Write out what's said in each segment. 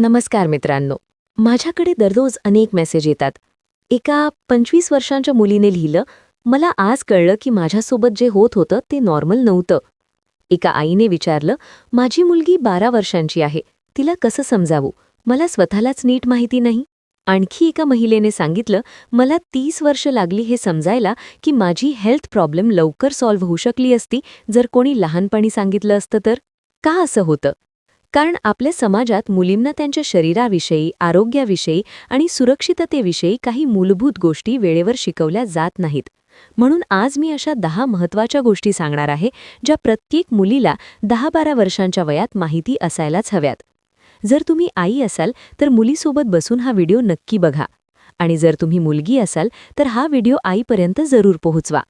नमस्कार मित्रांनो. माझ्याकडे दररोज अनेक मेसेज येतात. एका पंचवीस वर्षांच्या मुलीने लिहिलं मला आज कळलं की माझ्यासोबत जे होत होतं ते नॉर्मल नव्हतं. एका आईने विचारलं माझी मुलगी बारा वर्षांची आहे. तिला कसं समजावू? मला स्वतःलाच नीट माहिती नाही. आणखी एका महिलेने सांगितलं मला तीस वर्ष लागली हे समजायला की माझी हेल्थ प्रॉब्लेम लवकर सॉल्व्ह होऊ शकली असती जर कोणी लहानपणी सांगितलं असतं तर. का असं होतं? कारण आपल्या समाजात मुलींना त्यांच्या शरीराविषयी आरोग्याविषयी आणि सुरक्षिततेविषयी काही मूलभूत गोष्टी वेळेवर शिकवल्या जात नाहीत. म्हणून आज मी अशा दहा महत्त्वाच्या गोष्टी सांगणार आहे ज्या प्रत्येक मुलीला दहा बारा वर्षांच्या वयात माहिती असायलाच हव्यात. जर तुम्ही आई असाल तर मुलीसोबत बसून हा व्हिडिओ नक्की बघा. आणि जर तुम्ही मुलगी असाल तर हा व्हिडिओ आईपर्यंत जरूर पोहोचवा.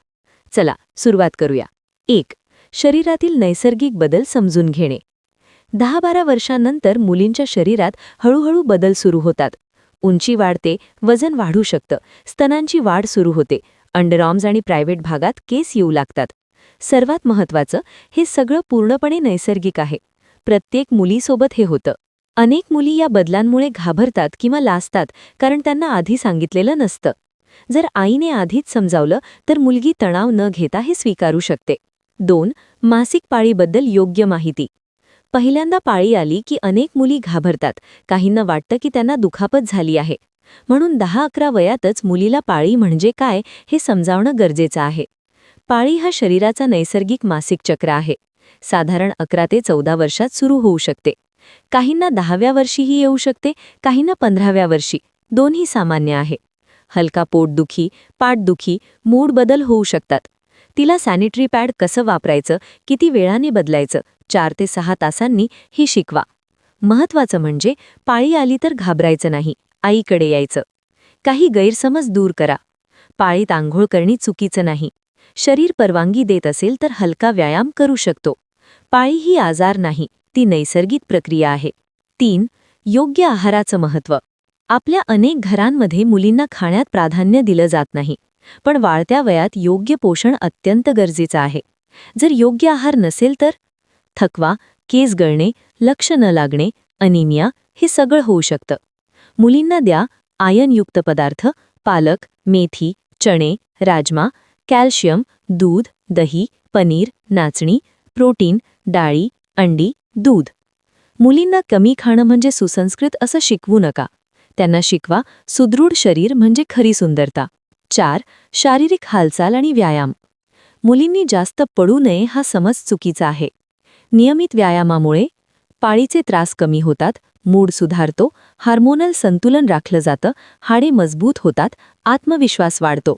चला सुरुवात करूया. एक शरीरातील नैसर्गिक बदल समजून घेणे. दहा बारा वर्षांनंतर मुलींच्या शरीरात हळूहळू बदल सुरू होतात. उंची वाढते वजन वाढू शकतं स्तनांची वाढ सुरू होते अंडरॉम्स आणि प्रायव्हेट भागात केस येऊ लागतात. सर्वात महत्त्वाचं हे सगळं पूर्णपणे नैसर्गिक आहे. प्रत्येक मुलीसोबत हे होतं. अनेक मुली या बदलांमुळे घाबरतात किंवा लाजतात कारण त्यांना आधी सांगितलेलं नसतं. जर आईने आधीच समजावलं तर मुलगी तणाव न घेता हे स्वीकारू शकते. दोन मासिक पाळीबद्दल योग्य माहिती. पहिल्यांदा पाळी आली की अनेक मुली घाबरतात. काहींना वाटतं की त्यांना दुखापत झाली आहे. म्हणून दहा अकरा वयातच मुलीला पाळी म्हणजे काय हे समजावणं गरजेचं आहे. पाळी हा शरीराचा नैसर्गिक मासिक चक्र आहे. साधारण अकरा ते चौदा वर्षात सुरू होऊ शकते. काहींना दहाव्या वर्षीही येऊ शकते काहींना पंधराव्या वर्षी. दोन्ही सामान्य आहे. हलका पोटदुखी पाठदुखी मूड बदल होऊ शकतात. तिला सॅनिटरी पॅड कसं वापरायचं किती वेळाने बदलायचं चार ते सहा तासांनी ही शिकवा. महत्वाचं म्हणजे पाळी आली तर घाबरायचं नाही आईकडे यायचं. काही गैरसमज दूर करा. पाळीत आंघोळ करणे चुकीचं नाही. शरीर परवानगी देत असेल तर हलका व्यायाम करू शकतो. पाळी ही आजार नाही ती नैसर्गिक प्रक्रिया आहे. तीन योग्य आहाराचं महत्त्व. आपल्या अनेक घरांमध्ये मुलींना खाण्यात प्राधान्य दिलं जात नाही. पण वाढत्या वयात योग्य पोषण अत्यंत गरजेचं आहे. जर योग्य आहार नसेल तर थकवा केस गळणे लक्ष न लागणे अनिमिया हे सगळं होऊ शकतं. मुलींना द्या आयनयुक्त पदार्थ पालक मेथी चणे राजमा कॅल्शियम दूध दही पनीर नाचणी प्रोटीन डाळी अंडी दूध. मुलींना कमी खाणं म्हणजे सुसंस्कृत असं शिकवू नका. त्यांना शिकवा सुदृढ शरीर म्हणजे खरी सुंदरता. चार शारीरिक हालचाल आणि व्यायाम. मुलींनी जास्त पडू नये हा समज चुकीचा आहे. नियमित व्यायामामुळे पाळीचे त्रास कमी होतात मूड सुधारतो हार्मोनल संतुलन राखलं जातं हाडे मजबूत होतात आत्मविश्वास वाढतो.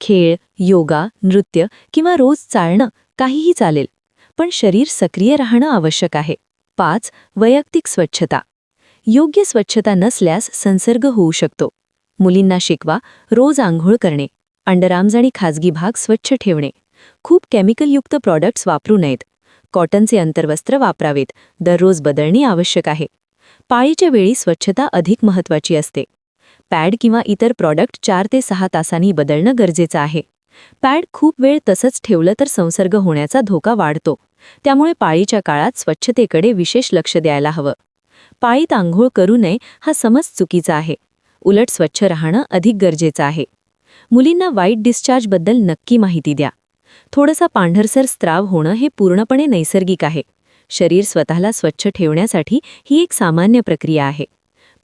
खेळ योगा नृत्य किंवा रोज चालणं काहीही चालेल पण शरीर सक्रिय राहणं आवश्यक आहे. पाच वैयक्तिक स्वच्छता. योग्य स्वच्छता नसल्यास संसर्ग होऊ शकतो. मुलींना शिकवा रोज आंघोळ करणे अंडरआर्म्स आणि खाजगी भाग स्वच्छ ठेवणे. खूप केमिकलयुक्त प्रॉडक्ट्स वापरू नयेत. कॉटनचे अंतर्वस्त्र वापरावेत. दररोज बदलणे आवश्यक आहे. पाळीच्या वेळी स्वच्छता अधिक महत्त्वाची असते. पॅड किंवा इतर प्रॉडक्ट चार ते सहा तासांनी बदलणं गरजेचं आहे. पॅड खूप वेळ तसंच ठेवलं तर संसर्ग होण्याचा धोका वाढतो. त्यामुळे पाळीच्या काळात स्वच्छतेकडे विशेष लक्ष द्यायला हवं. पाळीत आंघोळ करू नये हा समज चुकीचा आहे. उलट स्वच्छ राहणं अधिक गरजेचं आहे. मुलींना वाईट डिस्चार्जबद्दल नक्की माहिती द्या. थोडासा पांढरसर स्त्राव होणं हे पूर्णपणे नैसर्गिक आहे. शरीर स्वतःला स्वच्छ ठेवण्यासाठी ही एक सामान्य प्रक्रिया आहे.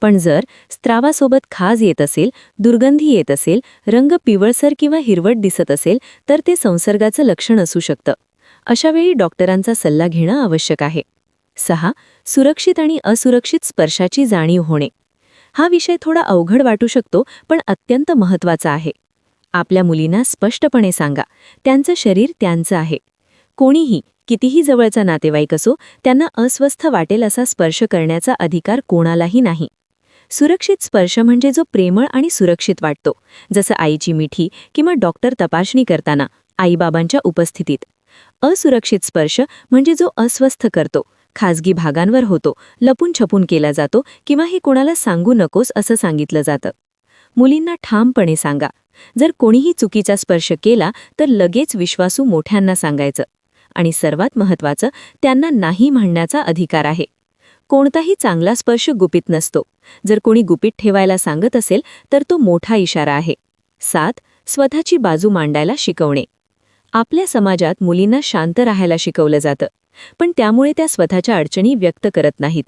पण जर स्त्रावासोबत खाज येत असेल दुर्गंधी येत असेल रंग पिवळसर किंवा हिरवट दिसत असेल तर ते संसर्गाचं लक्षण असू शकतं. अशावेळी डॉक्टरांचा सल्ला घेणं आवश्यक आहे. सहा. सुरक्षित आणि असुरक्षित स्पर्शाची जाणीव होणे. हा विषय थोडा अवघड वाटू शकतो पण अत्यंत महत्त्वाचा आहे. आपल्या मुलींना स्पष्टपणे सांगा त्यांचं शरीर त्यांचं आहे. कोणीही कितीही जवळचा नातेवाईक असो त्यांना अस्वस्थ वाटेल असा स्पर्श करण्याचा अधिकार कोणालाही नाही. सुरक्षित स्पर्श म्हणजे जो प्रेमळ आणि सुरक्षित वाटतो जसं आईची मिठी किंवा डॉक्टर तपासणी करताना आईबाबांच्या उपस्थितीत. असुरक्षित स्पर्श म्हणजे जो अस्वस्थ करतो खाजगी भागांवर होतो. लपून छपून केला जातो किंवा हे कोणाला सांगू नकोस असं सांगितलं जातं. मुलींना ठामपणे सांगा. जर कोणीही चुकीचा स्पर्श केला तर लगेच विश्वासू मोठ्यांना सांगायचं. आणि सर्वात महत्त्वाचं त्यांना नाही म्हणण्याचा अधिकार आहे. कोणताही चांगला स्पर्श गुपित नसतो. जर कोणी गुपित ठेवायला सांगत असेल तर तो मोठा इशारा आहे. सात स्वतःची बाजू मांडायला शिकवणे. आपल्या समाजात मुलींना शांत राहायला शिकवलं जातं. पण त्यामुळे त्या स्वतःच्या अडचणी व्यक्त करत नाहीत.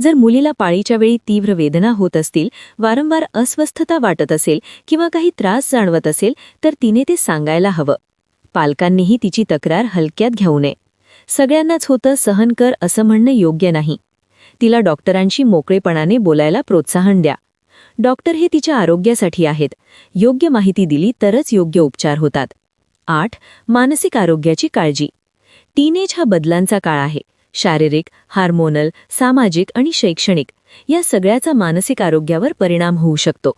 जर मुलीला पाळीच्या वेळी तीव्र वेदना होत असतील वारंवार अस्वस्थता वाटत असेल किंवा काही त्रास जाणवत असेल तर तिने ते सांगायला हवं. पालकांनीही तिची तक्रार हलक्यात घेऊ नये. सगळ्यांनाच होतं सहन कर असं म्हणणं योग्य नाही. तिला डॉक्टरांशी मोकळेपणाने बोलायला प्रोत्साहन द्या. डॉक्टर हे तिच्या आरोग्यासाठी आहेत. योग्य माहिती दिली तरच योग्य उपचार होतात. आठ मानसिक आरोग्याची काळजी. टीनेज हा बदलांचा काळ आहे. शारीरिक हार्मोनल सामाजिक आणि शैक्षणिक या सगळ्याचा मानसिक आरोग्यावर परिणाम होऊ शकतो.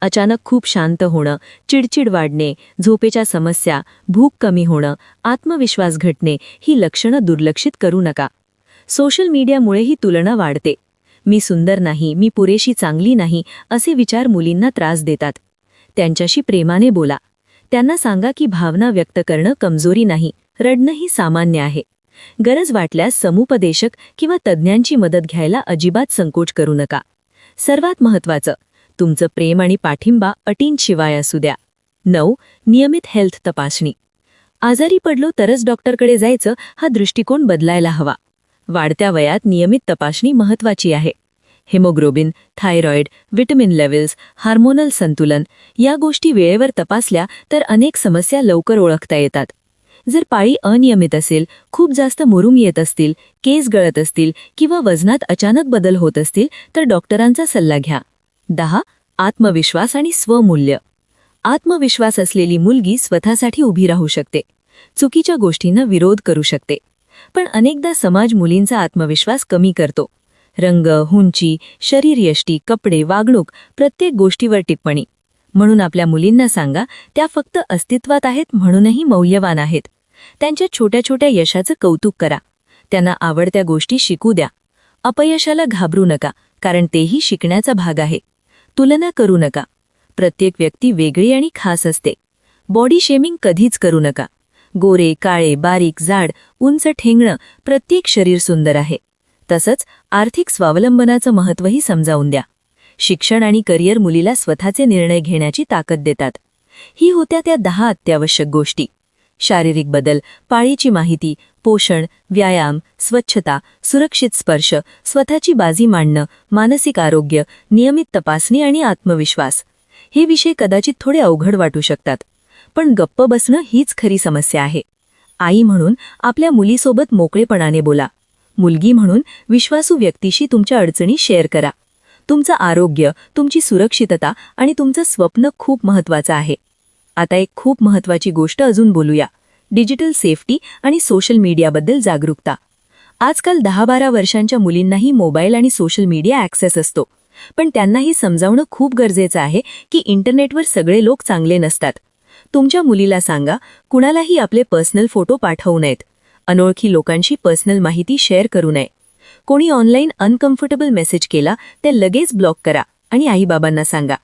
अचानक खूप शांत होणं चिडचिड वाढणे झोपेच्या समस्या भूक कमी होणं आत्मविश्वास घटणे ही लक्षणं दुर्लक्षित करू नका. सोशल मीडियामुळे ही तुलना वाढते. मी सुंदर नाही मी पुरेशी चांगली नाही असे विचार मुलींना त्रास देतात. त्यांच्याशी प्रेमाने बोला. त्यांना सांगा की भावना व्यक्त करणं कमजोरी नाही रडणंही सामान्य आहे. गरज वाटल्यास समुपदेशक किंवा तज्ज्ञांची मदत घ्यायला अजिबात संकोच करू नका. सर्वात महत्त्वाचं तुमचं प्रेम आणि पाठिंबा अटींशिवाय असू द्या. नऊ नियमित हेल्थ तपासणी. आजारी पडलो तरच डॉक्टरकडे जायचं हा दृष्टिकोन बदलायला हवा. वाढत्या वयात नियमित तपासणी महत्त्वाची आहे. Haemoglobin thyroid vitamin levels hormonal संतुलन या गोष्टी वेळेवर तपासल्या तर अनेक समस्या लवकर ओळखता येतात. जर पाळी अनियमित असेल खूप जास्त मुरुम येत असतील केस गळत असतील किंवा वजनात अचानक बदल होत असतील तर डॉक्टरांचा सल्ला घ्या. दहा आत्मविश्वास आणि स्वमूल्य. आत्मविश्वास असलेली मुलगी स्वतःसाठी उभी राहू शकते. चुकीच्या गोष्टींना विरोध करू शकते. पण अनेकदा समाज मुलींचा आत्मविश्वास कमी करतो. रंग हुंची शरीरयष्टी कपडे वागणूक प्रत्येक गोष्टीवर टिप्पणी. म्हणून आपल्या मुलींना सांगा त्या फक्त अस्तित्वात आहेत म्हणूनही मौल्यवान आहेत. त्यांच्या छोट्या छोट्या यशाचं कौतुक करा. त्यांना आवडत्या गोष्टी शिकू द्या. अपयशाला घाबरू नका कारण तेही शिकण्याचा भाग आहे. तुलना करू नका. प्रत्येक व्यक्ती वेगळी आणि खास असते. बॉडी शेमिंग कधीच करू नका. गोरे काळे बारीक जाड उंच ठेंगणं प्रत्येक शरीर सुंदर आहे. तसंच आर्थिक स्वावलंबनाचं महत्त्वही समजावून द्या. शिक्षण आणि करिअर मुलीला स्वतःचे निर्णय घेण्याची ताकद देतात. ही होत्या त्या दहा अत्यावश्यक गोष्टी. शारीरिक बदल पाळीची माहिती पोषण व्यायाम स्वच्छता सुरक्षित स्पर्श स्वतःची बाजी मांडणं मानसिक आरोग्य नियमित तपासणी आणि आत्मविश्वास. हे विषय कदाचित थोडे अवघड वाटू शकतात पण गप्प बसणं हीच खरी समस्या आहे. आई म्हणून आपल्या मुलीसोबत मोकळेपणाने बोला. मुलगी म्हणून विश्वासू व्यक्तीशी तुमच्या अडचणी शेअर करा. तुमचं आरोग्य तुमची सुरक्षितता आणि तुमचं स्वप्न खूप महत्वाचं आहे. आता एक खूप महत्वाची गोष्ट अजून बोलूया. डिजिटल सेफ्टी आणि सोशल मीडियाबद्दल जागरूकता. आजकाल दहा बारा वर्षांच्या मुलींनाही मोबाईल आणि सोशल मीडिया ॲक्सेस असतो. पण त्यांनाही समजावणं खूप गरजेचं आहे की इंटरनेटवर सगळे लोक चांगले नसतात. तुमच्या मुलीला सांगा कुणालाही आपले पर्सनल फोटो पाठवू नयेत. अनोळखी लोकांशी पर्सनल माहिती शेअर करू नये. कोणी ऑनलाईन अनकम्फर्टेबल मेसेज केला ते लगेच ब्लॉक करा आणि आईबाबांना सांगा.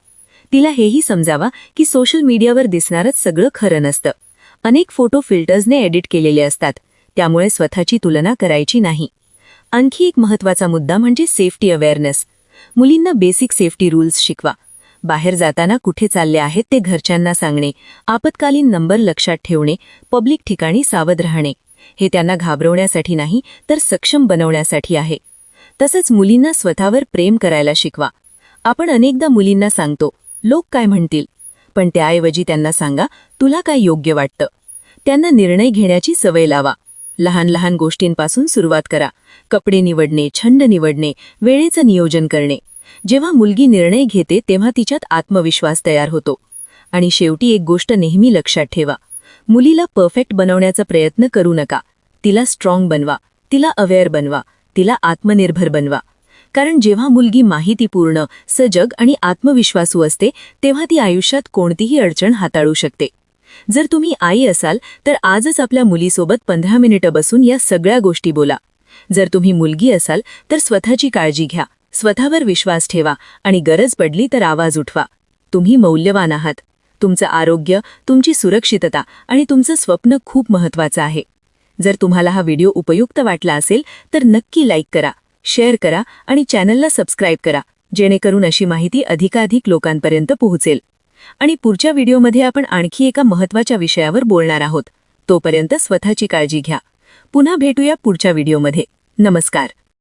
तिला हेही समजावा की सोशल मीडियावर दिसणारच सगळं खरं नसतं. अनेक फोटो फिल्टर्सने एडिट केलेले असतात. त्यामुळे स्वतःची तुलना करायची नाही. आणखी एक महत्त्वाचा मुद्दा म्हणजे सेफ्टी अवेअरनेस मुलींना बेसिक सेफ्टी रूल्स शिकवा. बाहेर जाताना कुठे चालले आहेत ते घरच्यांना सांगणे. आपत्कालीन नंबर लक्षात ठेवणे. पब्लिक ठिकाणी सावध राहणे. हे त्यांना घाबरवण्यासाठी नाही तर सक्षम बनवण्यासाठी आहे. तसंच मुलींना स्वतःवर प्रेम करायला शिकवा. आपण अनेकदा मुलींना सांगतो लोक काय म्हणतील? पण त्याऐवजी त्यांना सांगा तुला काय योग्य वाटतं? त्यांना निर्णय घेण्याची सवय लावा. लहान लहान गोष्टींपासून सुरुवात करा. कपडे निवडणे छंद निवडणे वेळेचं नियोजन करणे. जेव्हा मुलगी निर्णय घेते तेव्हा तिच्यात आत्मविश्वास तयार होतो. आणि शेवटी एक गोष्ट नेहमी लक्षात ठेवा. मुलीला परफेक्ट बनवण्याचा प्रयत्न करू नका. तिला स्ट्रॉंग बनवा. तिला अवेअर बनवा. तिला आत्मनिर्भर बनवा. कारण जेव्हा मुलगी माहितीपूर्ण सजग आणि आत्मविश्वासू असते तेव्हा ती आयुष्यात कोणतीही अडचण हाताळू शकते. जर तुम्ही आई असाल तर आजच आपल्या मुलीसोबत पंधरा मिनिटं बसून या सगळ्या गोष्टी बोला. जर तुम्ही मुलगी असाल तर स्वतःची काळजी घ्या. स्वतःवर विश्वास ठेवा आणि गरज पडली तर आवाज उठवा. तुम्ही मौल्यवान आहात. तुमचं आरोग्य तुमची सुरक्षितता आणि तुमचं स्वप्न खूप महत्वाचं आहे. जर तुम्हाला हा व्हिडिओ उपयुक्त वाटला असेल तर नक्की लाईक करा शेअर करा आणि चॅनलला सबस्क्राईब करा जेणेकरून अशी माहिती अधिकाधिक लोकांपर्यंत पोहोचेल. आणि पुढच्या व्हिडिओमध्ये आपण आणखी एका महत्त्वाच्या विषयावर बोलणार आहोत. तोपर्यंत स्वतःची काळजी घ्या. पुन्हा भेटूया पुढच्या व्हिडिओमध्ये. नमस्कार.